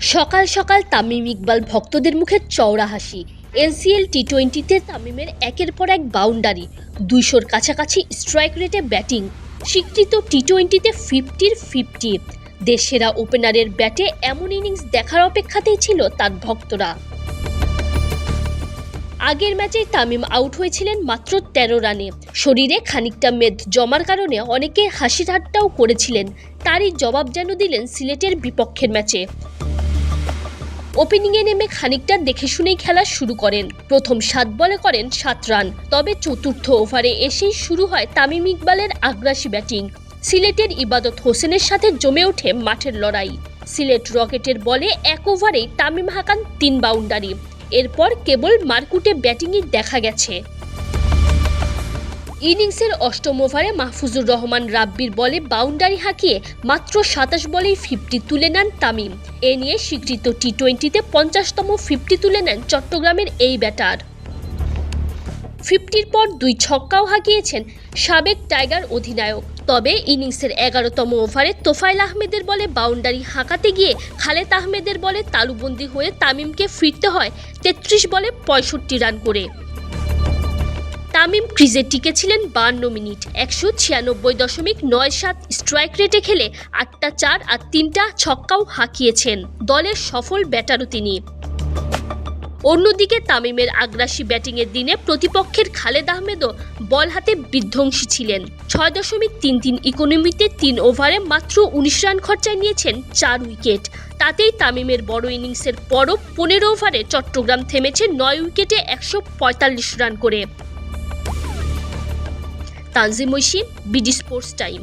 সকাল সকাল তামিম ইকবাল ভক্তদের মুখে চওড়া হাসি। এনসিএল টি টোয়েন্টিতে তামিমের একের পর এক বাউন্ডারি, দুইশোর কাছাকাছি স্ট্রাইক রেটে ব্যাটিং স্বীকৃত টি টোয়েন্টিতে ফিফটির ফিফটি দেশেরা ওপেনারের ব্যাটে এমন ইনিংস দেখার অপেক্ষাতেই ছিল তার ভক্তরা। আগের ম্যাচে তামিম আউট হয়েছিলেন মাত্র তেরো রানে। শরীরে খানিকটা মেদ জমার কারণে অনেকে হাসি ঠাট্টাও করেছিলেন। তারই জবাব যেন দিলেন সিলেটের বিপক্ষের ম্যাচে। ওপেনিংয়ে নেমে খানিকটা দেখে শুনেই খেলা শুরু করেন। প্রথম সাত বলে করেন সাত রান, তবে চতুর্থ ওভারে এসেই শুরু হয় তামিম ইকবালের আগ্রাসী ব্যাটিং। সিলেটের ইবাদত হোসেনের সাথে জমে ওঠে মাঠের লড়াই। সিলেট রকেটের বলে এক ওভারেই তামিম হাকান তিন বাউন্ডারি। এরপর কেবল মারকুটে ব্যাটিংই দেখা গেছে। ইনিংসের অষ্টম ওভারে মাহফুজুর রহমান রাব্বির বলে বাউন্ডারি হাঁকিয়ে মাত্র সাতাশ বলেই ফিফটি তুলে নেন তামিম। এ নিয়ে স্বীকৃত টি টোয়েন্টিতে পঞ্চাশতম ফিফটি তুলে নেন চট্টগ্রামের এই ব্যাটার। ফিফটির পর দুই ছক্কাও হাঁকিয়েছেন সাবেক টাইগার অধিনায়ক। তবে ইনিংসের এগারোতম ওভারে তোফাইল আহমেদের বলে বাউন্ডারি হাঁকাতে গিয়ে খালেদ আহমেদের বলে তালুবন্দি হয়ে তামিমকে ফিরতে হয় তেত্রিশ বলে পঁয়ষট্টি রান করে। তামিম ক্রিজে টিকেছিলেন বান্ন মিনিট, একশো ছিয়ানব্বই দশমিক নয় সাত স্ট্রাইক রেটে খেলে আটটা চার আর তিনটা ছক্কাও হাঁকিয়েছেন দলের সফল ব্যাটারও তিনি। অন্যদিকে তামিমের আগ্রাসী ব্যাটিংয়ের দিনে প্রতিপক্ষের খালেদ আহমেদও বল হাতে বিধ্বংসী ছিলেন। ছয় দশমিক তিন তিন ইকোনমিতে তিন ওভারে মাত্র উনিশ রান খরচায় নিয়েছেন চার উইকেট। তাতেই তামিমের বড় ইনিংসের পরও পনেরো ওভারে চট্টগ্রাম থেমেছে নয় উইকেটে একশো পঁয়তাল্লিশ রান করে। Tanjim Oishi BD sports time.